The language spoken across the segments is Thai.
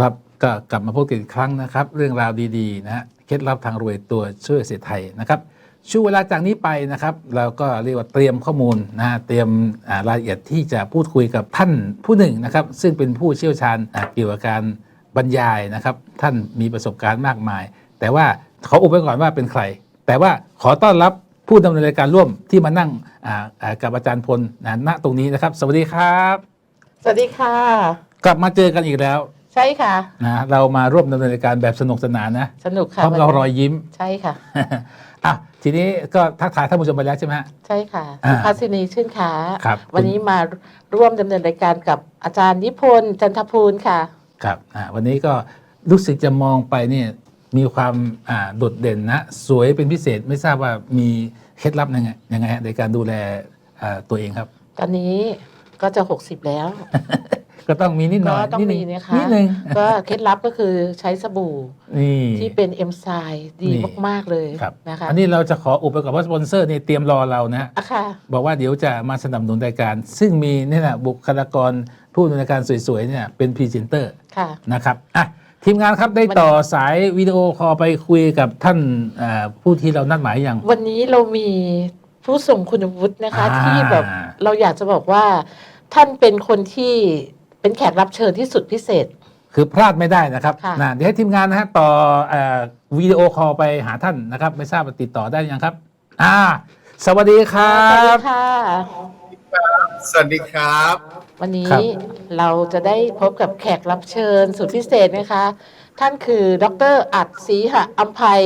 ครับก็กลับมาพบกันอีกครั้งนะครับ เรื่องราวดีๆนะฮะเคล็ดลับทางรวยตัวช่วยเศรษฐไทยนะครับช่วงเวลาจากนี้ไปนะครับ เราก็เรียกว่าเตรียมข้อมูลนะฮะเตรียมอ่ารายละเอียดที่จะพูดคุยกับท่านผู้หนึ่งนะครับ ซึ่งเป็นผู้เชี่ยวชาญอ่าเกี่ยวกับการบรรยายนะครับ ท่านมีประสบการณ์มากมาย แต่ว่าขออุบไว้ก่อนว่าเป็นใคร แต่ว่าขอต้อนรับผู้ดำเนินรายการร่วมที่มานั่งอ่าอ่ากับอาจารย์พลนะณตรงนี้นะครับ สวัสดีครับ สวัสดีค่ะ กลับมาเจอกันอีกแล้วใช่ค่ะ นะเรามาร่วมดำเนินรายการแบบสนุกสนานนะ สนุกพค่ะร้อมเรารอยยิ้ม ใช่ค่ะอะทีนี้ก็ทักทายท่านผู้ชมไปแล้วใช่ไหมฮะใช่ค่ะอ่าสุภาสินีชื่นขาครับวันนี้มาร่วมดำเนินรายการกับอาจารย์นิพนธ์จันทภูลค่ะครับอะวันนี้ก็รู้สึกจะมองไปเนี่ยมีความอ่าโดดเด่นนะ สวยเป็นพิเศษไม่ทราบว่ามีเคล็ดลับยังไงยังไงฮะในการดูแลอ่าตัวเองครับ ตอนนี้ก็จะ 60 แล้ว ก็ต้องมีนิดหน่ก็อยต้องนิดหมีนึงนะคะนิดหนึงก็เคล็ดลับก็คือใช้สบู่นี่ที่เป็นเอนไซม์ดีนี่มาก ๆ เลยครับนะคะอันนี้เราจะขออุบไปกับว่าสปอนเซอร์เนี่ยเตรียมรอเรานะฮะอะค่ะบอกว่าเดี๋ยวจะมาสนับสนุนรายการ ซึ่งมีเนี่ยนะบุคลากรผู้ดำเนินรายการสวย ๆ เนี่ยเป็นพรีเซนเตอร์ค่ะนะครับอะทีมงานครับได้ต่อสายวิดีโอคอลไปคุยกับท่านเอ่อผู้ที่เรานัดหมายอย่าง วันนี้เรามีผู้ทรงคุณวุฒินะคะอ่าที่แบบเราอยากจะบอกว่าท่านเป็นคนที่ เป็นแขกรับเชิญที่สุดพิเศษ คือพลาดไม่ได้นะครับค่ะ นะเดี๋ยวให้ทีมงานนะฮะต่อเอ่อวิดีโอคอลไปหาท่านนะครับ ไม่ทราบว่าติดต่อได้ยังครับ อ่า สวัสดีครัสวัสดีบ ค่ะ สวัสดีครับ วันนี้ครับ เราจะได้พบกับแขกรับเชิญสุดพิเศษนะคะ ท่านคือดรอัดศรีหะอัมภัย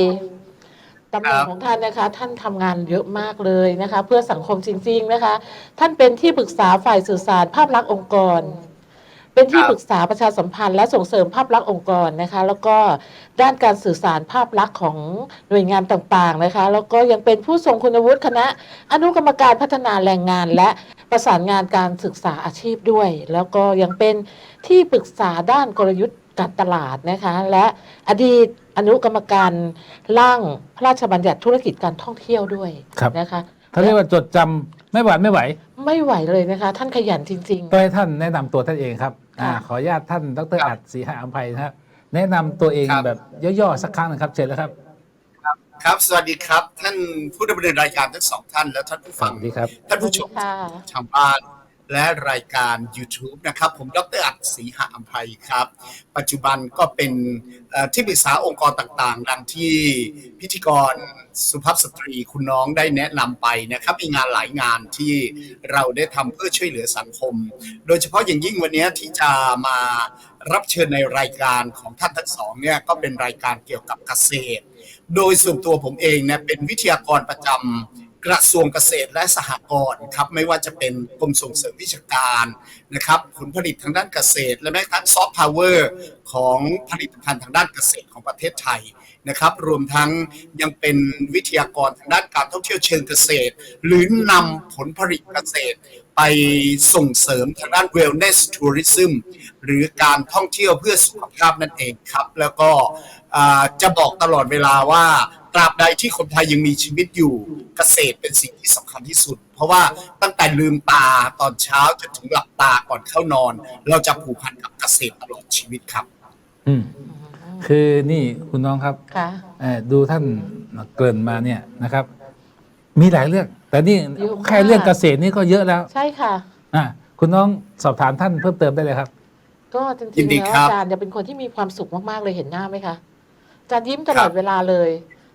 ตำแหน่งครับ ของท่านนะคะ ท่านทำงานเยอะมากเลยนะคะ เพื่อสังคมจริง ๆนะคะ ท่านเป็นที่ปรึกษาฝ่ายสื่อสารภาพลักษณ์องค์กร เป็นที่ปรึกษาประชาสัมพันธ์และส่งเสริมภาพลักษณ์องค์กรนะคะ แล้วก็ด้านการสื่อสารภาพลักษณ์ของหน่วยงานต่างๆนะคะ แล้วก็ยังเป็นผู้ทรงคุณวุฒิคณะ อนุกรรมการพัฒนาแรงงาน และประสานงานการศึกษาอาชีพด้วย แล้วก็ยังเป็นที่ปรึกษาด้านกลยุทธ์การตลาดนะคะ และอดีตอนุกรรมการร่างพระราชบัญญัติธุรกิจการท่องเที่ยวด้วยครับนะคะเขาเรียกว่าจดจำไม่หวาดไม่ไหว ไม่ไหวเลยนะคะ ท่านขยันจริงก็ให้ท่านแนะนำตัวท่านเองครับ อ่าค่ะขออนุญาตท่านดรครับอัดศรีหะอัมภัยนะครับแนะนำตัวเองครับ แบบย่อๆสักครั้งหนึงครับ เชิญแล้วครับ ครับ สวัสดีครับ ท่านผู้ดำเนินรายการทั้งสองท่านและท่านผู้สฟังวัสดีครับๆท่านผู้ชมค่ะทางบ้าน และรายการ YouTube นะครับ ผมดรอัดศรีหะอัมภัยครับ ปัจจุบันก็เป็นที่ปรึกษาองค์กรต่างๆ ดังที่พิธีกรสุภาพสตรีคุณน้องได้แนะนำไปนะครับ มีงานหลายงานที่เราได้ทำเพื่อช่วยเหลือสังคม โดยเฉพาะอย่างยิ่งวันนี้ที่จะมารับเชิญในรายการของท่านทั้งสองเนี่ยก็เป็นรายการเกี่ยวกับเกษตร โดยส่วนตัวผมเองเนี่ยเป็นวิทยากรประจำ กระทรวงเกษตรและสหกรณ์ครับไม่ว่าจะเป็นกรมส่งเสริมวิชาการนะครับผลผลิตทางด้านเกษตร และแม้กระทั่งซอฟต์พาวเวอร์ของผลิตภัณฑ์ทางด้านเกษตรของประเทศไทยนะครับ รวมทั้งยังเป็นวิทยากรทางด้านการท่องเที่ยวเชิงเกษตร หรือนำผลผลิตเกษตร ไปส่งเสริมทางด้าน wellness tourism หรือการท่องเที่ยวเพื่อสุขภาพนั่นเองครับ แล้วก็อ่าจะบอกตลอดเวลาว่าตราบใดที่คนไทยยังมีชีวิตอยู่เกษตรเป็นสิ่งที่สำคัญที่สุด เพราะว่าตั้งแต่ลืมตาตอนเช้าจนถึงหลับตาก่อนเข้านอน เราจะผูกพันกับเกษตรตลอดชีวิตครับ อืมคือนี่คุณน้องครับค่ะเอ่อดูท่านเกริ่นมาเนี่ยนะครับ มีหลายเรื่อง แต่นี่เยอะมากแค่เรื่องเกษตรนี่ก็เยอะแล้ว ใช่ค่ะอะคุณน้องสอบถามท่านเพิ่มเติมได้เลยครับ ก็จยิริงนๆดีแล้วครับ อาจารย์จะเป็นคนที่มีความสุขมาก ๆ เลยเห็นหน้าไหมคะอาจารย์ยิ้มตลอดครับเวลาเลย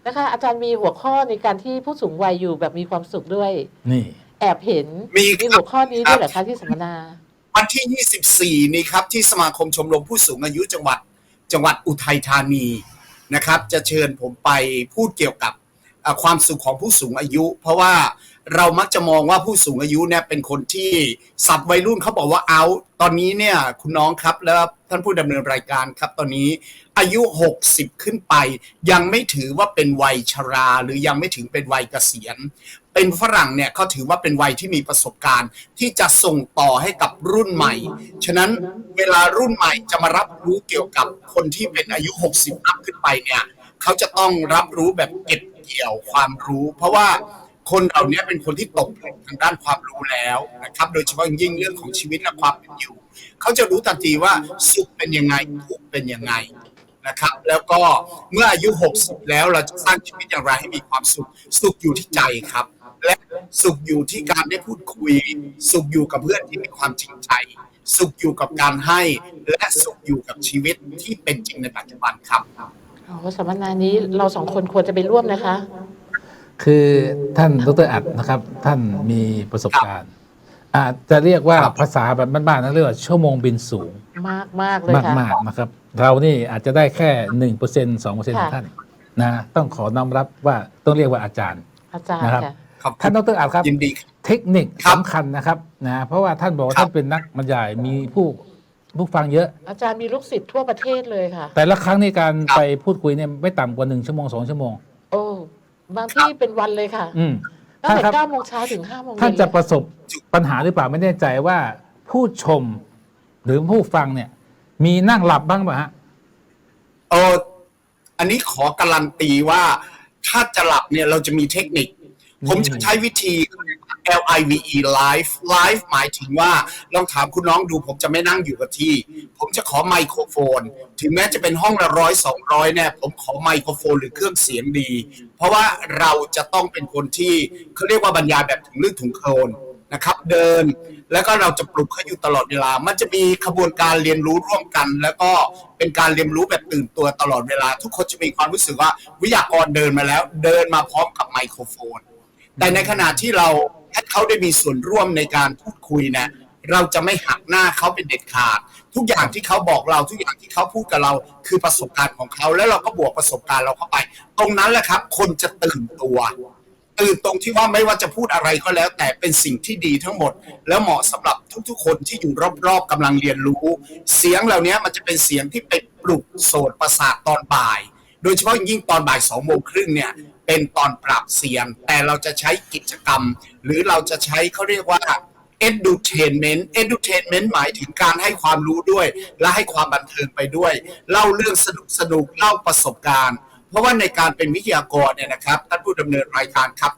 นะคะ อาจารย์มีหัวข้อในการที่ผู้สูงวัยอยู่แบบมีความสุขด้วย นี่ แอบเห็นมีครับ หัวข้อนี้ด้วยเหรอคะที่สัมมนา วันที่ 24 นี้ครับ ที่สมาคมชมรมผู้สูงอายุจังหวัดจังหวัดอุทัยธานีนะครับ จะเชิญผมไปพูดเกี่ยวกับเอ่อความสุขของผู้สูงอายุ เพราะว่า เรามักจะมองว่าผู้สูงอายุเนี่ยเป็นคนที่สับวัยรุ่นเขาบอกว่าเอาตอนนี้เนี่ยคุณน้องครับแล้วท่านผู้ดำเนินรายการครับ ตอนนี้อายุ 60 ขึ้นไป ยังไม่ถือว่าเป็นวัยชรา หรือยังไม่ถึงเป็นวัยเกษียณ เป็นฝรั่งเนี่ยเขาถือว่าเป็นวัยที่มีประสบการณ์ ที่จะส่งต่อให้กับรุ่นใหม่ ฉะนั้นเวลารุ่นใหม่จะมารับรู้เกี่ยวกับคนที่เป็นอายุ 60 อัพขึ้นไปเนี่ยเขาจะต้องรับรู้แบบเก็บเกี่ยวความรู้ เพราะว่า คนเหล่านี้เป็นคนที่ตกผลึกทางด้านความรู้แล้วนะครับ โดยเฉพาะยิ่งเรื่องของชีวิตและความเป็นอยู่ เขาจะรู้ทันทีว่าสุขเป็นยังไงทุกเป็นยังไงนะครับ แล้วก็เมื่ออายุ 60 แล้วเราจะสร้างชีวิตอย่างไรให้มีความสุข สุขอยู่ที่ใจครับ และสุขอยู่ที่การได้พูดคุย สุขอยู่กับเพื่อนที่มีความจริงใจสุขอยู่กับการให้ และสุขอยู่กับชีวิตที่เป็นจริงในปัจจุบันครับอ๋อสัมมนานี้เราสองคนควรจะไปร่วมนะคะ คือท่านดรอัดนะครับ ท่านมีประสบการณ์อาจจะเรียกว่าครับภาษาแบบบ้านๆนะเรียกว่าชั่วโมงบินสูงมากมากๆเลยค่ะมากๆนะครับ เรานี่อาจจะได้แค่หนึ่งเปอร์เซ็นต์สองเปอร์เซ็นต์ของค่ะท่านนะต้องขอน้อมรับว่าต้องเรียกว่าอาจารย์อาจารย์นะครับค่ะขอบคุท่านณดรอัดครับยินดีครับเทคนิคครับสำคัญนะครับนะเพราะว่าท่านบอกว่าครับท่านเป็นนักบรรยายมีผู้ผู้ฟังเยอะ อาจารย์มีลูกศิษย์ทั่วประเทศเลยค่ะ แต่ละครั้งในการครับไปพูดคุยเนี่ยไม่ต่ำกว่าหนึ่งชั่วโมงสองชั่วโมง โอ้ บางที่เป็นวันเลยค่ะอืมตั้งท่านแต่ครับเก้าโมงเช้าถึงห้าโมงเย็นท่านจะเลยประสบปัญหาหรือเปล่าไม่แน่ใจว่าผู้ชมหรือผู้ฟังเนี่ย มีนั่งหลับบ้างป่ะฮะเอออันนี้ขอการันตีว่า ถ้าจะหลับเนี่ยเราจะมีเทคนิค ผมจะใช้วิธี L I V E live live หมายถึงว่าลองถามคุณน้องดูผมจะไม่นั่งอยู่กับที่ ผมจะขอไมโครโฟน ถึงแม้จะเป็นห้องละร้อยสองร้อยเนี่ยผมขอไมโครโฟนหรือเครื่องเสียงดี เพราะว่าเราจะต้องเป็นคนที่เขาเรียกว่าบรรยายแบบถึงลึกถึงโคลนนะครับเดินแล้วก็เราจะปลุกเขาอยู่ตลอดเวลา มันจะมีขบวนการเรียนรู้ร่วมกัน แล้วก็เป็นการเรียนรู้แบบตื่นตัวตลอดเวลา ทุกคนจะมีความรู้สึกว่าวิทยากรเดินมาแล้ว เดินมาพร้อมกับไมโครโฟน แต่ในขณะที่เรา ให้เขาได้มีส่วนร่วมในการพูดคุยนะ เราจะไม่หักหน้าเขาเป็นเด็ดขาด ทุกอย่างที่เขาบอกเราทุกอย่างที่เขาพูดกับเรา คือประสบการณ์ของเขา แล้วเราก็บวกประสบการณ์เราเข้าไป ตรงนั้นแหละครับ คนจะตื่นตัวตื่นตรงที่ว่าไม่ว่าจะพูดอะไรก็แล้ว แต่เป็นสิ่งที่ดีทั้งหมด แล้วเหมาะสำหรับทุกๆ คนที่อยู่รอบๆกำลังเรียนรู้ เสียงเหล่านี้มันจะเป็นเสียงที่ไปปลุกโสตประสาทตอนบ่าย โดยเฉพาะยิ่งตอนบ่ายสองโมงครึ่งเนี่ย เป็นตอนปรับเสียงแต่เราจะใช้กิจกรรม หรือเราจะใช้เขาเรียกว่า edutainment edutainment หมายถึงการให้ความรู้ด้วย และให้ความบันเทิงไปด้วย เล่าเรื่องสนุกสนุกเล่าประสบการณ์ เพราะว่าในการเป็นวิทยากรเนี่ยนะครับท่านผู้ดำเนินรายการครับ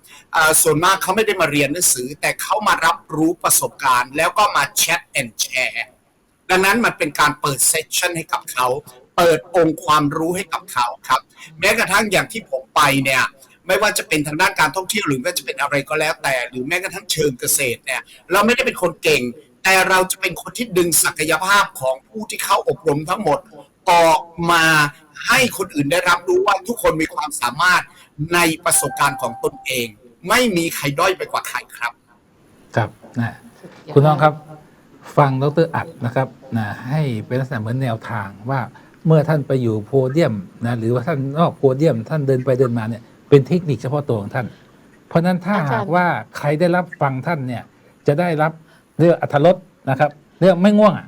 ส่วนมากเขาไม่ได้มาเรียนหนังสือ แต่เขามารับรู้ประสบการณ์ แล้วก็มาแชทแอนแชร์ดังนั้นมันเป็นการเปิดเซสชันให้กับเขา เปิดองค์ความรู้ให้กับเขาครับ แม้กระทั่งอย่างที่ผมไปเนี่ย ไม่ว่าจะเป็นทางด้านการท่องเที่ยวหรือว่าจะเป็นอะไรก็แล้วแต่ หรือแม้กระทั่งเชิงเกษตรเนี่ยเราไม่ได้เป็นคนเก่ง แต่เราจะเป็นคนที่ดึงศักยภาพของผู้ที่เข้าอบรมทั้งหมดออกมาให้คนอื่นได้รับรู้ว่าทุกคนมีความสามารถในประสบการณ์ของตนเอง ไม่มีใครด้อยไปกว่าใครครับ ครับนะคุณน้องครับ ฟังดรอัดนะครับนะให้เป็นลักษณะเหมือนแนวทางว่าเมื่อท่านไปอยู่โพเดียมนะหรือว่าท่านนอกโพเดียม ท่านเดินไปเดินมาเนี่ย เป็นเทคนิคเฉพาะตัวของท่าน เพราะฉะนั้นถ้าอาจารย์ หากว่าใครได้รับฟังท่านเนี่ยจะได้รับเรื่องอัธรสนะครับ เรื่องไม่ง่วงอะ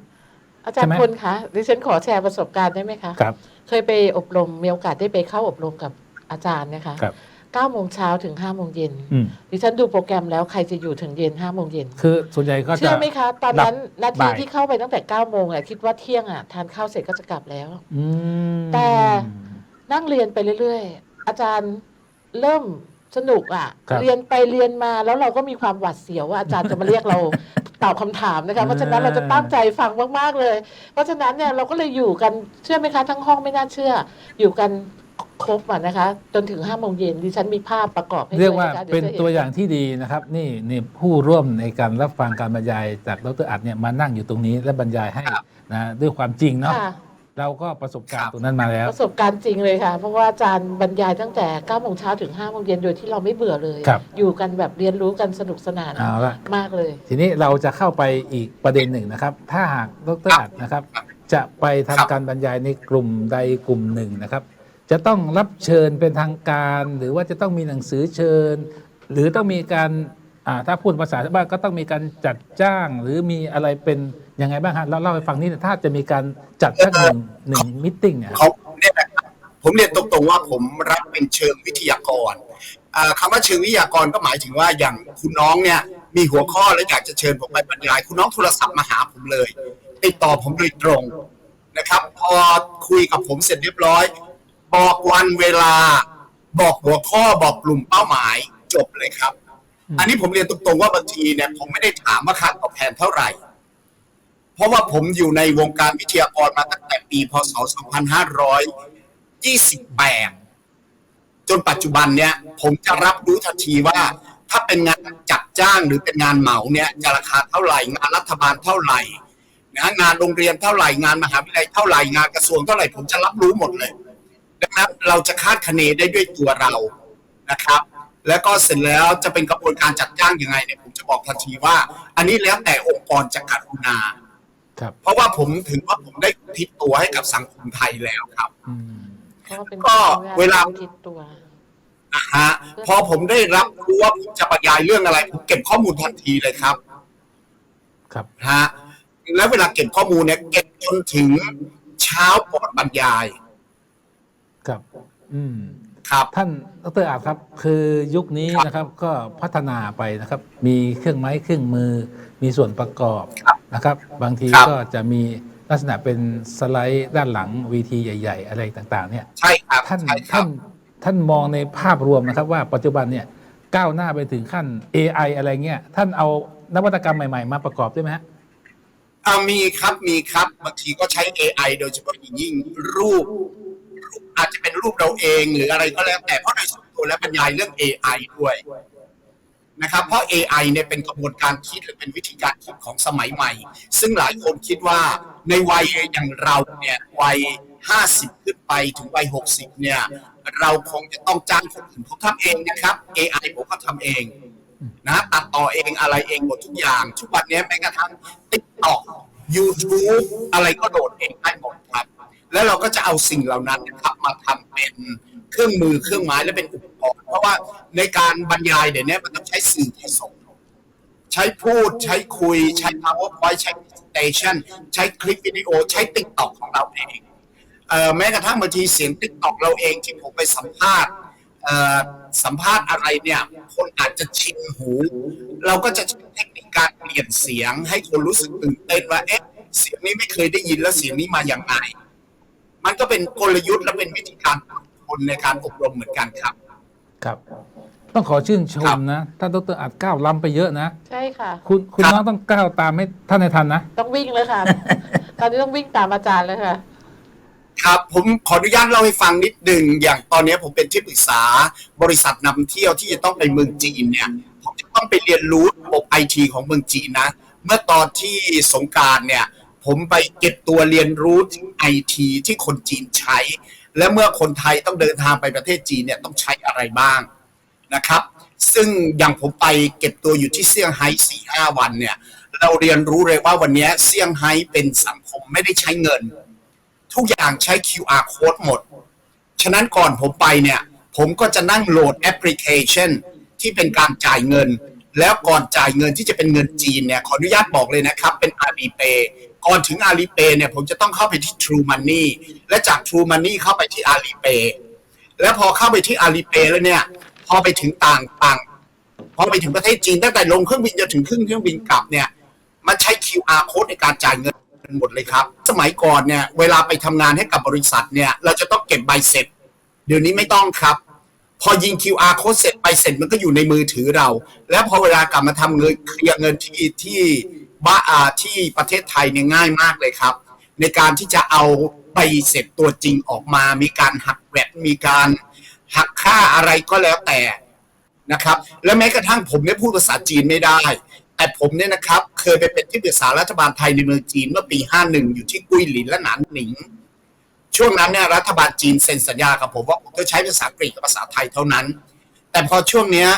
อาจารใช่ไหย์ม พลคะดิฉันขอแชร์ประสบการณ์ได้ไหมคะ ครับ เคยไปอบรมมีโอกาสได้ไปเข้าอบรมกับอาจารย์นะคะครับเก้าโมงเช้าถึงห้าโมงเย็นอืมดิฉันดูโปรแกรมแล้วใครจะอยู่ถึงเย็นห้าโมงเย็นคือส่วนใหญ่ก็จะเชื่อไหมคะ ตอนนั้นหลันาบทีบ่าย ที่เข้าไปตั้งแต่9ก้าโมงอะคิดว่าเที่ยงอะทานข้าวเสร็จก็จะกลับแล้ว อืมแต่ นั่งเรียนไปเรื่อย ๆ อาจารย์ เริ่มสนุกอะ ครับเรียนไปเรียนมาแล้วเราก็มีความหวาดเสียวว่าอาจารย์จะมาเรียกเรา ตอบคำถามนะคะเพราะฉะนั้นเราจะตั้งใจฟังมากๆเลย เพราะฉะนั้นเนี่ยเราก็เลยอยู่กันเชื่อไหมคะทั้งห้องไม่น่าเชื่อ อยู่กันครบอะนะคะ จนถึงห้าโมงเย็นดิฉันมีภาพประกอบให้เรียกด้ว่านะคะเป็นดี๋จะห็ ตัวอย่างที่ดีนะครับ นี่นี่ผู้ร่วมในการรับฟังการบรรยายจากดรอัดเนี่ยมานั่งอยู่ตรงนี้และบรรยายให้นะด้วยความจริงเนาะค่ะ เราก็ประสบการครัณ์บตรงนั้นมาแล้ว ประสบการณ์จริงเลยค่ะ เพราะว่าอาจารย์บรรยายตั้งแต่9ก้าโมงเช้าถึง5้าโมงเย็นโดยที่เราไม่เบื่อเลย ครับอยู่กันแบบเรียนรู้กันสนุกสนานเอาละ มากเลย ทีนี้เราจะเข้าไปอีกประเด็นหนึ่งนะครับ ถ้าหากดรอัดนะครับ จะไปทำครับการบรรยายในกลุ่มใดกลุ่มหนึ่งนะครับ จะต้องรับเชิญเป็นทางการ หรือว่าจะต้องมีหนังสือเชิญ หรือต้องมีการอ่าถ้าพูดภาษาชาวบ้านก็ต้องมีการจัดจ้าง หรือมีอะไรเป็น ยังไงบ้างฮะเราเล่าให้ฟังนิดนึงถ้าจะมีการจัดสักหนึ่งหนึ่งมิทติ้งเนี่ย เขาเนี่ยนะครับผมเรียนตรงๆว่าผมรับเป็นเชิงวิทยากรอ่าคำว่าเชิงวิทยากรก็หมายถึงว่าอย่างคุณน้องเนี่ย มีหัวข้อแล้วอยากจะเชิญผมไปบรรยาย คุณน้องโทรศัพท์มาหาผมเลยติดต่อผมโดยตรงนะครับ พอคุยกับผมเสร็จเรียบร้อย บอกวันเวลา บอกหัวข้อบอกกลุ่มเป้าหมายจบเลยครับ อันนี้ผมเรียนตรงๆว่าบางทีเนี่ยผมไม่ได้ถามว่าค่าตอบแทนเท่าไหร่ เพราะว่าผมอยู่ในวงการวิทยากรมาตั้งแต่ปีพศ 2528 จนปัจจุบันเนี่ยผมจะรับรู้ทันทีว่า ถ้าเป็นงานจัดจ้างหรือเป็นงานเหมาเนี่ยจะราคาเท่าไหร่ งานรัฐบาลเท่าไหร่นะงานโรงเรียนเท่าไหร่งานมหาวิทยาลัยเท่าไหร่งานกระทรวงเท่าไหร่ผมจะรับรู้หมดเลยดังนั้นเราจะคาดคะเนได้ด้วยตัวเรานะครับ แล้วก็เสร็จแล้วจะเป็นกระบวนการจัดจ้างยังไงเนี่ยผมจะบอกทันทีว่า อันนี้แล้วแต่องค์กรจะกรุณา เพราะว่าผมถือว่าผมได้ทิศตัวให้กับสังคมไทยแล้วครับอืมเพราะว่าเป็นก็การเวลาทิศตัวนะฮะพอผมได้รับรู้ว่าผมจะบรรยายเรื่องอะไร ผมเก็บข้อมูลทันทีเลยครับ ครับฮะแล้วเวลาเก็บข้อมูลเนี่ยเก็บจนถึงเช้าก่อนบรรยาย ครับ อืมครับท่านดรอาจครับ คือยุคนี้นะครับ ก็พัฒนาไปนะครับ มีเครื่องไม้เครื่องมือ มีส่วนประกอบนะครับ บางทีครับก็จะมีลักษณะเป็นสไลด์ด้านหลังวีทีใหญ่ ๆ อะไรต่างๆ เนี่ยใช่ครับท่านใช่ครัท่าบนท่านมองในภาพรวมนะครับ ว่าปัจจุบันเนี่ยก้าวหน้าไปถึงขั้น AI อะไรเงี้ยท่านเอานวัตกรรมใหม่ๆ มาประกอบด้วยไหมฮะอ่ามีครับมีครับบางทีก็ใช้ AI โดยเฉพาะอย่างยิ่งรูปรูป อาจจะเป็นรูปเราเองหรืออะไรก็แล้วแต่เพราะโดยส่วนตัวแล้วบรรยายเรื่อง AI ด้วย นะครับเพราะ AI เนี่ยเป็นกระบวนการคิดหรือเป็นวิธีการคิดของสมัยใหม่ ซึ่งหลายคนคิดว่าในวัยอย่างเราเนี่ยวัย 50 ขึ้นไปถึงวัย 60 เนี่ยเราคงจะต้องจ้างคนอื่นผมทำเองนะครับ AI ผมก็ทำเองนะตัดต่อเองอะไรเองหมดทุกอย่างทุกวันนี้แม้กระทั่ง TikTok YouTube อะไรก็โหลดเองได้หมดครับ แล้วเราก็จะเอาสิ่งเหล่านั้นนะครับมาทำเป็น เครื่องมือเครื่องไม้และเป็นอุปกรณ์เพราะว่าในการบรรยายเดี๋ยวนี้มันต้องใช้สื่อผสมใช้พูดใช้คุย ใช้ PowerPoint ใช้ Presentation ใช้คลิปวิดีโอ ใช้ TikTok ของเราเองเออแม้กระทั่งบางทีเสียง TikTok เราเองที่ผมไปสัมภาษณ์สัมภาษณ์อะไรเนี่ย คนอาจจะชินหู เราก็จะใช้เทคนิคการเปลี่ยนเสียง ให้คนรู้สึกตื่นเต้นว่าเอ๊ะเสียงนี้ไม่เคยได้ยินแล้วเสียงนี้มาอย่างไรมันก็เป็นกลยุทธ์และเป็นวิธีการ ฝึกคนในการอบรมเหมือนกันครับ ครับ ต้องขอชื่นชครัมบนะท่านดรอาจก้าวล้ำไปเยอะนะ ใช่ค่ะ คุณคุณครับน้องต้องก้าวตามให้ท่านในทันนะ ต้องวิ่งเลยค่ะ ตอนนี้ต้องวิ่งตามอาจารย์เลยค่ะ ครับผมขออนุญาตเล่าให้ฟังนิดหนึ่งอย่างตอนนี้ผมเป็นที่ปรึกษาบริษัทนำเที่ยวที่จะต้องไปเมืองจีนเนี่ยผมจะต้องไปเรียนรู้ระบบไอทีของเมืองจีนนะ เมื่อตอนที่สงกรารเนี่ย ผมไปเก็บตัวเรียนรู้ถึงไอทีที่คนจีนใช้ และเมื่อคนไทยต้องเดินทางไปประเทศจีนเนี่ยต้องใช้อะไรบ้างนะครับ ซึ่งอย่างผมไปเก็บตัวอยู่ที่เซี่ยงไฮ้สี่ห้าวันเนี่ย เราเรียนรู้เลยว่าวันนี้เซี่ยงไฮ้เป็นสังคมไม่ได้ใช้เงิน ทุกอย่างใช้ QR code หมด ฉะนั้นก่อนผมไปเนี่ย ผมก็จะนั่งโหลดแอปพลิเคชันที่เป็นการจ่ายเงิน แล้วก่อนจ่ายเงินที่จะเป็นเงินจีนเนี่ยขออนุญาตบอกเลยนะครับ เป็น Alipay ก่อนถึง Alipay เนี่ยผมจะต้องเข้าไปที่ True Money และจาก True Money เข้าไปที่ Alipay แล้วพอเข้าไปที่ Alipay แล้วเนี่ย พอไปถึงต่างต่างพอไปถึงประเทศจีนตั้งแต่ลงเครื่องบินจนถึงขึ้นเครื่องบินกลับเนี่ยมันใช้ QR code ในการจ่ายเงินหมดเลยครับ สมัยก่อนเนี่ยเวลาไปทำงานให้กับบริษัทเนี่ยเราจะต้องเก็บใบเสร็จ เดี๋ยวนี้ไม่ต้องครับ พอยิง QR code เสร็จใบเสร็จมันก็อยู่ในมือถือเรา แล้วพอเวลากลับมาทำเงินเคลียร์เงินที่ที่ บ้าที่ประเทศไทยเนี่ยง่ายมากเลยครับ ในการที่จะเอาใบเสร็จตัวจริงออกมา มีการหักแวดมีการหักค่าอะไรก็แล้วแต่นะครับ และแม้กระทั่งผมเนี่ยพูดภาษาจีนไม่ได้ แต่ผมเนี่ยนะครับ เคยไปเป็นที่ปรึกษารัฐบาลไทยในเมืองจีนเมื่อปี 51 อยู่ที่กุ้ยหลินและหนานหนิง ช่วงนั้นเนี่ยรัฐบาลจีนเซ็นสัญญากับผมว่าผมจะใช้ภาษาอังกฤษกับภาษาไทยเท่านั้น แต่พอช่วงเนี้ย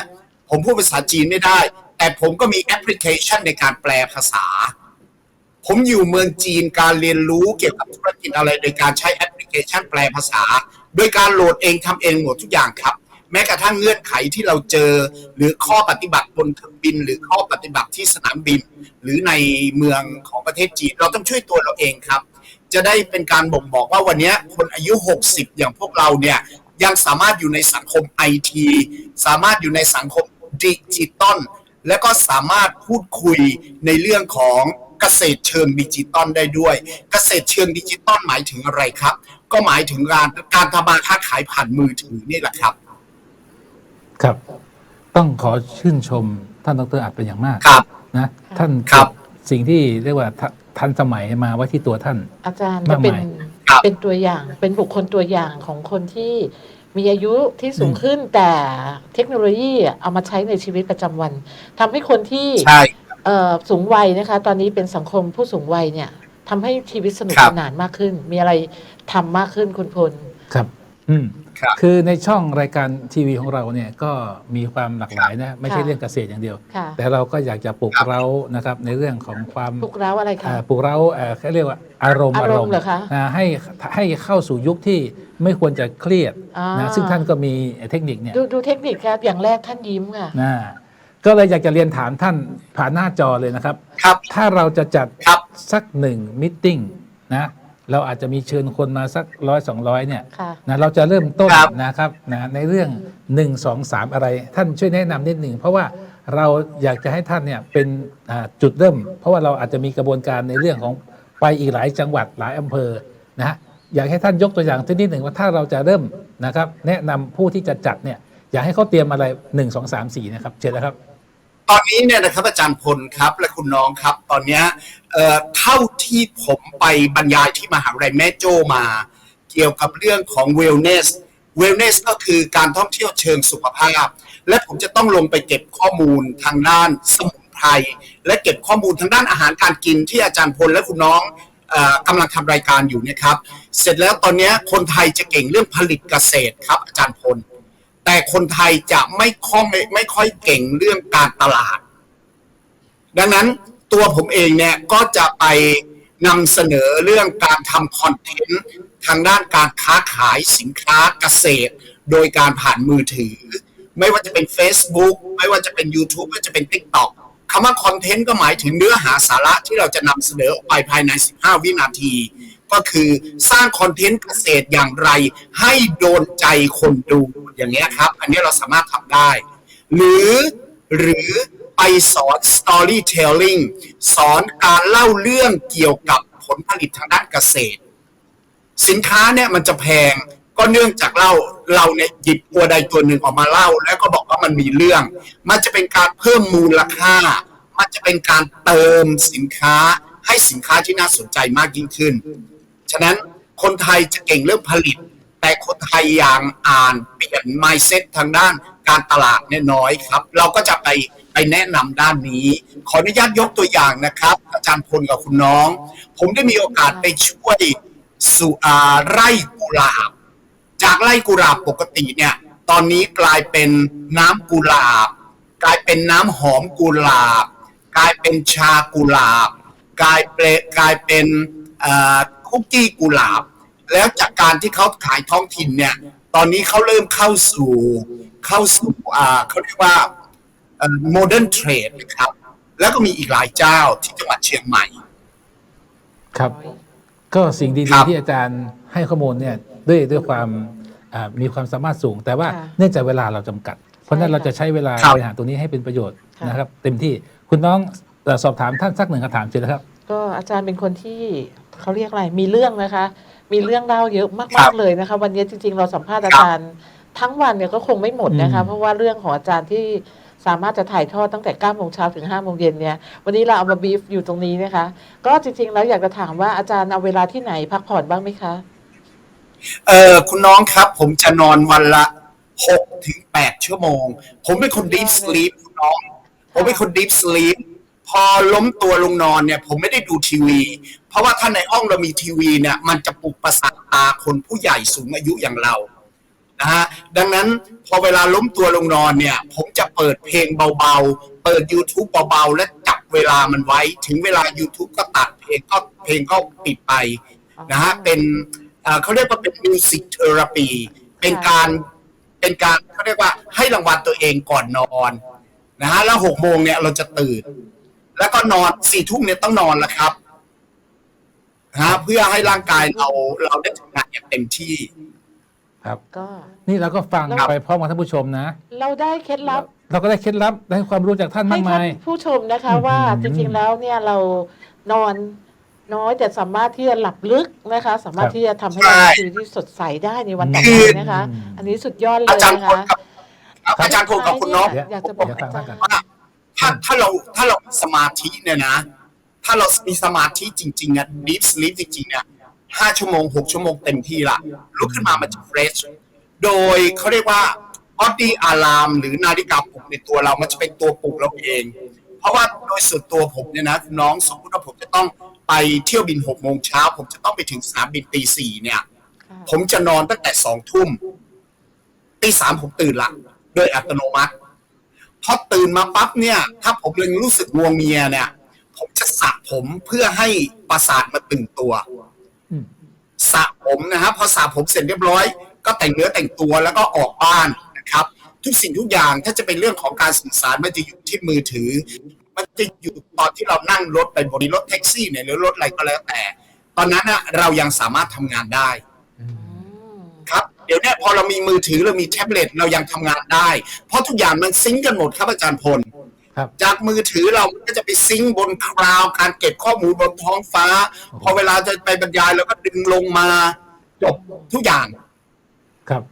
ผมพูดภาษาจีนไม่ได้ แต่ผมก็มีแอปพลิเคชันในการแปลภาษา ผมอยู่เมืองจีนการเรียนรู้เกี่ยวกับธุรกิจอะไร โดยการใช้แอปพลิเคชันแปลภาษา โดยการโหลดเองทำเองหมดทุกอย่างครับ แม้กระทั่งเงื่อนไขที่เราเจอ หรือข้อปฏิบัติบนเครื่องบิน หรือข้อปฏิบัติที่สนามบิน หรือในเมืองของประเทศจีน เราต้องช่วยตัวเราเองครับ จะได้เป็นการบ่งบอกว่าวันนี้คนอายุ 60 อย่างพวกเราเนี่ยยังสามารถอยู่ในสังคมไอทีสามารถอยู่ในสังคมดิจิตอล และก็สามารถพูดคุยในเรื่องของเกษตรเชิงดิจิตอลได้ด้วย เกษตรเชิงดิจิตอลหมายถึงอะไรครับ ก็หมายถึงการการทำมาค้าขายผ่านมือถือนี่แหละครับ ครับ ต้องขอชื่นชมท่านดรอัดเป็นอย่างมากครับนะท่านครับเก็สิ่งที่เรียกว่าทัทันสมัยมาไว้ที่ตัวท่าน อาจารย์มาจะกเป็นมายครับเป็นตัวอย่างเป็นบุคคลตัวอย่างของคนที่ มีอายุที่สูงอืมขึ้นแต่เทคโนโลยีอะเอามาใช้ในชีวิตประจำวันทำให้คนที่ใช่ เอ่อสูงวัยนะคะ ตอนนี้เป็นสังคมผู้สูงวัยเนี่ยทำให้ชีวิตสนุกครับ สนานมากขึ้น มีอะไรทำมากขึ้นคุณพล ครับ อืม ครับ คือในช่องรายการทีวีของเราเนี่ยก็มีความหลากหลายนะไม่ใช่ค่ะเรื่องเกษตรอย่างเดียว ค่ะแต่เราก็อยากจะปลุกครับ เร้านะครับในเรื่องของความปลุกเร้าอะไรคะอ่าปลุกเร้าเอ่อเขาเรียกว่าอารมณ์อารมณ์เหรอคะอ่าให้ให้เข้าสู่ยุคที่ไม่ควรจะเครียดอ่านะซึ่งท่านก็มีเทคนิคเนี่ย ดูดูเทคนิคครับอย่างแรกท่านยิ้มค่ะ นะก็เลยอยากจะเรียนถามท่านผ่านหน้าจอเลยนะครับ ครับ ถ้าเราจะจัดครับ สักหนึ่งมิ팅นะ เราอาจจะมีเชิญคนมาสักร้อยสองร้อยเนี่ยค่ะ นะเราจะเริ่มต้นครับนะครับนะในเรื่อง 1 2 3 อะไร ท่านช่วยแนะนำนิดหนึ่งเพราะว่าเราอยากจะให้ท่านเนี่ยเป็นอ่าจุดเริ่ม เพราะว่าเราอาจจะมีกระบวนการในเรื่องของไปอีกหลายจังหวัดหลายอำเภอนะฮะอยากให้ท่านยกตัวอย่างสักนิดหนึ่งว่าถ้าเราจะเริ่มนะครับ แนะนำผู้ที่จะจัดเนี่ยอยากให้เขาเตรียมอะไร 1 2 3 4นะครับเชิญแล้วครับ ตอนนี้เนี่ยนะครับอาจารย์พลครับและคุณน้องครับ ตอนเนี้ยเอ่อเท่าที่ผมไปบรรยายที่มหาวิทยาลัยแม่โจ้มา เกี่ยวกับเรื่องของ wellness wellness ก็คือการท่องเที่ยวเชิงสุขภาพ และผมจะต้องลงไปเก็บข้อมูลทางด้านสมุนไพรและเก็บข้อมูลทางด้านอาหารการกินที่อาจารย์พลและคุณน้องเอ่อกำลังทำรายการอยู่เนะครับ เสร็จแล้วตอนเนี้ยคนไทยจะเก่งเรื่องผลิตเกษตรครับอาจารย์พล แต่คนไทยจะไม่ค่อยไม่ไม่ค่อยเก่งเรื่องการตลาด ดังนั้นตัวผมเองเนี่ยก็จะไปนำเสนอเรื่องการทำคอนเทนต์ทางด้านการค้าขายสินค้าเกษตร โดยการผ่านมือถือ ไม่ว่าจะเป็น Facebook ไม่ว่าจะเป็น YouTube ไม่ว่าจะเป็น TikTok คำว่าคอนเทนต์ก็หมายถึงเนื้อหาสาระที่เราจะนำเสนอออกไปภายใน 15 วินาที ก็คือสร้างคอนเทนต์เกษตรอย่างไร ให้โดนใจคนดูอย่างเงี้ยครับ อันนี้เราสามารถทำได้ หรือหรือไปสอน storytelling สอนการเล่าเรื่องเกี่ยวกับผลผลิตทางด้านเกษตร สินค้าเนี่ยมันจะแพงก็เนื่องจากเล่าเราเนี่ยหยิบตัวใดตัวหนึ่งออกมาเล่า แล้วก็บอกว่ามันมีเรื่อง มันจะเป็นการเพิ่มมูลค่า มันจะเป็นการเติมสินค้าให้สินค้าที่น่าสนใจมากยิ่งขึ้น ฉะนั้นคนไทยจะเก่งเรื่องผลิต แต่คนไทยอย่างอ่านเปลี่ยน mindset ทางด้านการตลาดเนี่ยน้อยครับ เราก็จะไปไปแนะนำด้านนี้ ขออนุญาตยกตัวอย่างนะครับ อาจารย์พลกับคุณน้อง ผมได้มีโอกาสไปช่วยสุอาไร่กุหลาบ จากไร่กุหลาบปกติเนี่ย ตอนนี้กลายเป็นน้ำกุหลาบ กลายเป็นน้ำหอมกุหลาบ กลายเป็นชากุหลาบ กลายเป็นกลายเป็น คุกกี้กุหลาบ แล้วจากการที่เขาขายท้องถิ่นเนี่ย ตอนนี้เขาเริ่มเข้าสู่เข้าสู่อ่าเขาเรียกว่าโมเดิร์นเทรดนะครับ แล้วก็มีอีกหลายเจ้าที่จังหวัดเชียงใหม่ ครับ ก็สิ่งคดีรับๆที่อาจารย์ให้ข้อมูลเนี่ยด้วยด้วยความอ่ามีความสามารถสูง แต่ว่าค่ะเนื่องจากเวลาเราจำกัด เพราะฉะนั้นใช่ค่ะเราจะใช้เวลาครับบริหารตรงนี้ให้เป็นประโยชน์ค่ะนะครับ เต็มที่คุณน้องเอ่อสอบถามท่านสักหนึ่งคำถามเชิญนะครับ ก็อาจารย์เป็นคนที่ เขาเรียกอะไรมีเรื่องนะคะ มีเรื่องเล่าเยอะครัมากบ ๆเลยนะคะ วันนี้จริง ๆ เราสัมภาษณ์อาจารย์ทั้งวันเนี่ยก็คงไม่หมดนะคะ อืม เพราะว่าเรื่องของอาจารย์ที่สามารถจะถ่ายทอดตั้งแต่9โมงเช้าถึง5โมงเย็นเนี่ยวันนี้เราเอามาบีฟอยู่ตรงนี้นะคะ ก็จริงๆแล้วอยากจะถามว่าอาจารย์เอาเวลาที่ไหนพักผ่อนบ้างไหมคะ เออคุณน้องครับผมจะนอนวันละหกถึงแปดชั่วโมง ผมเป็นคน deep sleep คุณน้อง ผมเป็นคน deep sleep พอล้มตัวลงนอนเนี่ย ผมไม่ได้ดูทีวี เพราะว่าถ้าในห้องเรามีทีวีเนี่ยมันจะปลุกประสาทตาคนผู้ใหญ่สูงอายุอย่างเรานะฮะดังนั้นพอเวลาล้มตัวลงนอนเนี่ย ผมจะเปิดเพลงเบาๆ เปิด YouTube เบาๆ และจับเวลามันไว้ ถึงเวลา YouTube ก็ตัดเพลงก็เพลงก็ปิดไปนะฮะเป็นเอ่อเขาเรียกว่าเป็นมิวสิกเทอราปีเป็นการเป็นการเขาเรียกว่าให้รางวัลตัวเองก่อนนอนนะฮะแล้วหกโมงเนี่ยเราจะตื่น แล้วก็นอนสี่ทุ่มเนี่ยต้องนอนแล้วครับนะฮะเพื่อให้ร่างกายเราเราได้ทำงานอย่างเต็มที่ ครับ ก็ นี่เราก็ฟังครับ ไปพร้อมกับท่านผู้ชมนะ เราได้เคล็ดลับเราก็ได้เคล็ดลับได้ความรู้จากท่านให้มากท่ามานย ผู้ชมนะคะอืม ว่าจริงๆแล้วเนี่ยเรานอนน้อยแต่สามารถที่จะหลับลึกนะคะ สามารถครับที่จะทำให้เราใช่มีชีวิตที่สดใสได้ในวันต่อคืไปอนะคะอืมอันนี้สุดยอดเลอายจารย์นะพลคะครับครับอาจารย์พงศ์กับคุณน้อง อยากจะบอกเดี๋ยวฟังอาจารท่านก่อน ย์ว่า ถ้าถ้าเราถ้าเรามีสมาธิเนี่ยนะ ถ้าเรามีสมาธิจริงๆอะ deep sleep จริงๆเนี่ยห้าชั่วโมงหกชั่วโมงเต็มที่ละลุกขึ้นมามันจะ fresh โดยเขาเรียกว่า body alarm หรือนาฬิกาปลุกในตัวเรามันจะเป็นตัวปลุกเราเอง เพราะว่าโดยส่วนตัวผมเนี่ยนะคุณน้องสมมติว่าผมจะต้องไปเที่ยวบินหกโมงเช้าผมจะต้องไปถึงสนามบินตีสี่เนี่ย ผมจะนอนตั้งแต่สองทุ่มตีสามผมตื่นละโดยอัตโนมัติ พอตื่นมาปั๊บเนี่ย ถ้าผมยังรู้สึกงวงเงียเนี่ย ผมจะสระผมเพื่อให้ประสาทมาตื่นตัวอืมสระผมนะฮะพอสระผมเสร็จเรียบร้อย ก็แต่งเนื้อแต่งตัวแล้วก็ออกบ้านนะครับ ทุกสิ่งทุกอย่างถ้าจะเป็นเรื่องของการสื่อสารมันจะอยู่ที่มือถือ มันจะอยู่ตอนที่เรานั่งรถไปบนรถแท็กซี่เนี่ยหรือรถอะไรก็แล้วแต่ ตอนนั้นนะเรายังสามารถทำงานได้อืมครับ เดี๋ยวเนี้พอเรามีมือถือเรามีแท็บเล็ตเรายังทำงานได้ เพราะทุกอย่างมันซิงก์กันหมดครับอาจารย์พลครับจากมือถือเราก็จะไปซิงก์บนคลาวด์การเก็บข้อมูลบนท้องฟ้า พอเวลาจะไปบรรยายเราก็ดึงลงมาจบทุกอย่างครับ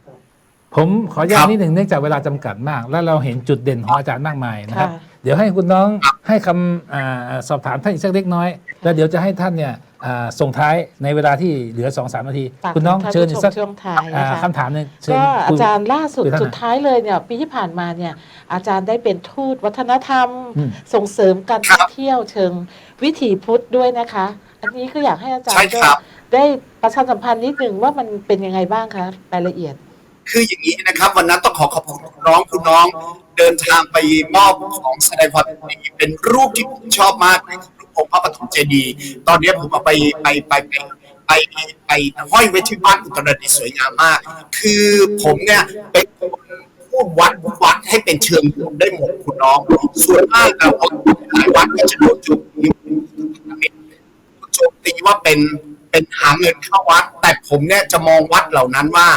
ผมขออนุญาคตรับนิดหนึ่งเนื่องจากเวลาจำกัดมาก แล้วเราเห็นจุดเด่นของอาจารย์มากมายนะครับค่ะเดี๋ยวให้คุณน้องให้คำอ่าสอบถามท่านอีกสักเล็กน้อย แล้วเดี๋ยวจะให้ท่านเนี่ยอ่าส่งท้ายในเวลาที่เหลือสองสามนาที ฝากคุณน้องท่าเชิญอีผู้กชสัมกช่วงท้ายอ่านะคะ คำถามหนึ่งเชิญก็อาคุย จารย์ล่าสุดคุยท่านสุดท้ายเลยเนี่ยปีที่ผ่านมาเนี่ยอาจารย์ได้เป็นทูตวัฒนธรรม อืม ส่งเสริมการครัท่อบงเที่ยวเชิงวิถีพุทธด้วยนะคะ อันนี้ก็อยากให้อาจารใช่ย์ก็ครับ ได้ประชาสัมพันธ์นิดหนึ่งว่ามันเป็นยังไงบ้างคะรายละเอียด คืออย่างนี้นะครับ วันนั้นต้องขอขอบคุณคุณน้องคุณน้อง เดินทางไปมอบของแสดงความยินดีเป็นรูปที่ผมชอบมากเลยคื องค์พระปฐมเจดีย์ตอนนี้ผมเอาไปไปไปไปไปไปห้อยไว้ที่บ้านอุตรดิตถ์สวยงามมาก คือผมเนี่ยเป็นคนพูดวัดวัดให้เป็นเชิงบวกได้หมดคุณน้อง ส่วนมากแต่ว่าหลายวัดก็จะโดนจมตีโจมตีว่าเป็นเป็นหาเงินเข้าวัด แต่ผมเนี่ยจะมองวัดเหล่านั้นว่า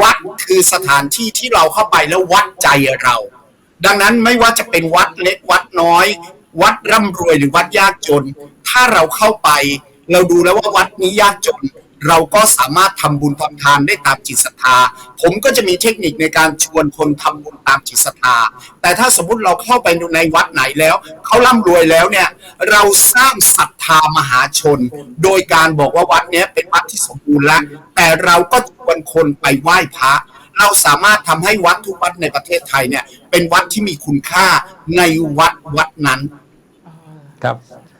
วัดคือสถานที่ที่เราเข้าไปแล้ววัดใจเรา ดังนั้นไม่ว่าจะเป็นวัดเล็กวัดน้อย วัดร่ำรวยหรือวัดยากจน ถ้าเราเข้าไป เราดูแล้วว่าวัดนี้ยากจน เราก็สามารถทำบุญทำทานได้ตามจิตศรัทธา ผมก็จะมีเทคนิคในการชวนคนทำบุญตามจิตศรัทธา แต่ถ้าสมมุติเราเข้าไปในวัดไหนแล้วเขาร่ำรวยแล้วเนี่ย เราสร้างศรัทธามหาชน โดยการบอกว่าวัดนี้เป็นวัดที่สมบูรณ์แล้วแต่เราก็ชวนคนไปไหว้พระเราสามารถทำให้วัดทุกวัดในประเทศไทยเนี่ยเป็นวัดที่มีคุณค่าในวัดวัดนั้น ครับ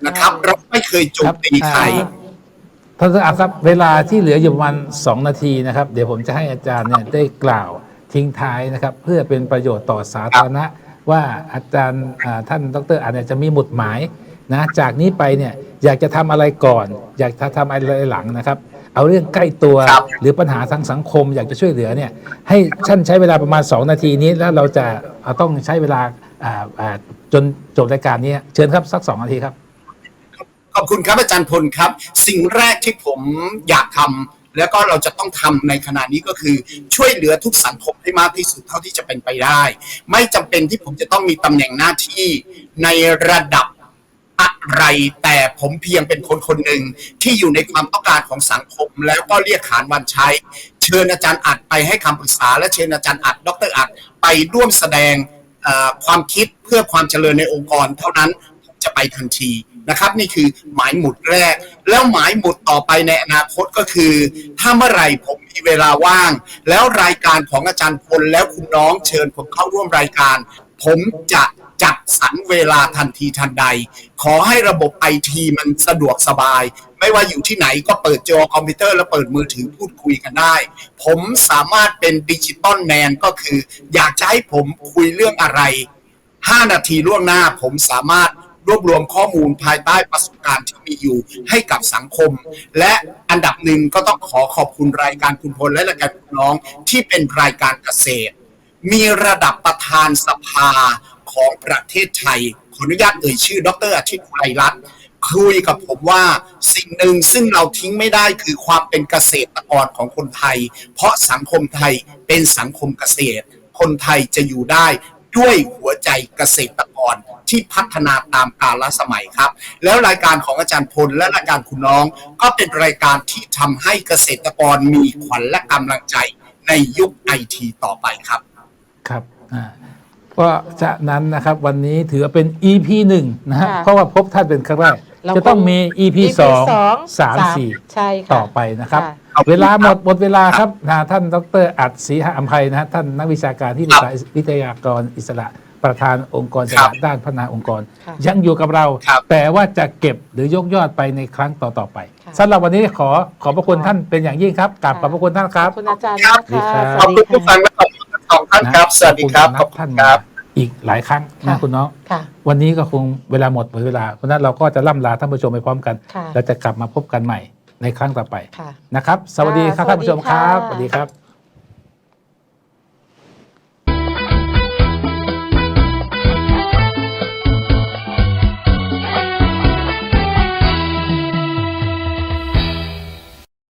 นะครับ เราไม่เคยโจมตีใครท่านสอาครับ เวลาที่เหลืออยู่ประมาณสองนาทีนะครับ เดี๋ยวผมจะให้อาจารย์เนี่ยได้กล่าวทิ้งท้ายนะครับ เพื่อเป็นประโยชน์ต่อสาธารณะ ว่าอาจารย์อ่าท่านดรอาจเนี่ยจะมีหมุดหมายนะจากนี้ไปเนี่ยอยากจะทำอะไรก่อน อยากจะทำอะไรหลังนะครับ เอาเรื่องใกล้ตัวครับหรือปัญหาทางสังคม อยากจะช่วยเหลือเนี่ยให้ท่านใช้เวลาประมาณ 2 นาทีนี้แล้วเราจะเอาต้องใช้เวลาอ่าอ่า จนจบรายการนี้เชิญครับสัก2นาทีครับ ขอบคุณครับอาจารย์พลครับ สิ่งแรกที่ผมอยากทำแล้วก็เราจะต้องทำในขณะนี้ก็คือช่วยเหลือทุกสังคมให้มากที่สุดเท่าที่จะเป็นไปได้ ไม่จำเป็นที่ผมจะต้องมีตำแหน่งหน้าที่ในระดับอะไรแต่ผมเพียงเป็นคนคนหนึ่งที่อยู่ในความต้องการของสังคม แล้วก็เรียกขานวันใช้เชิญอาจารย์อัดไปให้คำปรึกษา และเชิญอาจารย์อัด ดรอัดไปร่วมแสดง ความคิดเพื่อความเจริญในองค์กร เท่านั้นจะไปทันทีนะครับ นี่คือหมายหมุดแรก แล้วหมายหมุดต่อไปในอนาคตก็คือ ถ้าเมื่อไหร่ผมมีเวลาว่าง แล้วรายการของอาจารย์พลแล้วคุณน้องเชิญผมเข้าร่วมรายการ ผมจะจัดสรรเวลาทันทีทันใด ขอให้ระบบไอทีมันสะดวกสบาย ไม่ว่าอยู่ที่ไหนก็เปิดจอคอมพิวเตอร์แล้วเปิดมือถือพูดคุยกันได้ ผมสามารถเป็นดิจิตอลแมนก็คือ อยากจะให้ผมคุยเรื่องอะไร 5 นาทีล่วงหน้าผมสามารถรวบรวมข้อมูลภายใต้ประสบการณ์ที่มีอยู่ให้กับสังคม และอันดับหนึ่งก็ต้องขอขอบคุณรายการคุณพลและรายการคุณน้องที่เป็นรายการเกษตร มีระดับประธานสภาของประเทศไทยขออนุญาตเอ่ยชื่อ ดรอาทิตย์อุไรรัตน์ คุยกับผมว่าสิ่งหนึ่งซึ่งเราทิ้งไม่ได้คือความเป็นเกษตรกรของคนไทย เพราะสังคมไทยเป็นสังคมเกษตร คนไทยจะอยู่ได้ด้วยหัวใจเกษตรกรที่พัฒนาตามกาลสมัยครับ แล้วรายการของอาจารย์พลและรายการคุณน้อง ก็เป็นรายการที่ทำให้เกษตรกรมีขวัญและกำลังใจในยุคไอทีต่อไปครับ ครับอ่า เพราะฉะนั้นนะครับวันนี้ถือว่าเป็น EP หนึ่งนะฮะค่ะเพราะว่าพบท่านเป็นครั้งแรกเราจะต้องมี EP สองสองสามสี่ใช่ค่ะต่อไปนะครับ ค่ะขอบคุณเวลาหมดครับหมดเวลาครับนะท่านดรอัดศรีหะอัมภัยนะฮะท่านนักวิชาการที่ปรึกษาวิทยากรอิสระประธานองค์กรอิสครัระบด้านพัฒนาองค์กร ค่ะยังอยู่กับเรา ครับ แต่ว่าจะเก็บหรือยกยอดไปในครั้งต่อๆไปค่ะสำหรับวันนี้ขอขอบพระคุณค่ะท่านเป็นอย่างยิ่งครับกราบขอบพระคุณท่านครับขอบคุณอาจารย์ครับนะคะสขวัอบสดีคุณผู้ฟังและขอบคุณทั้ง สองท่านครับ สวัสดีครับ ขอบท่าคุนณครับ อีกหลายครั้งนะค่ะคุณน้องค่ะวันนี้ก็คงเวลาหมดหมดเวลา เพราะฉะนั้นเราก็จะล่ำลาท่านผู้ชมไปพร้อมกันค่ะแล้วจะกลับมาพบกันใหม่ในครั้งต่อไปค่ะนะครับ สวัสดีครับค่ะท่านผู้ชมครับสสวัวัสสดีดีค่ะครับ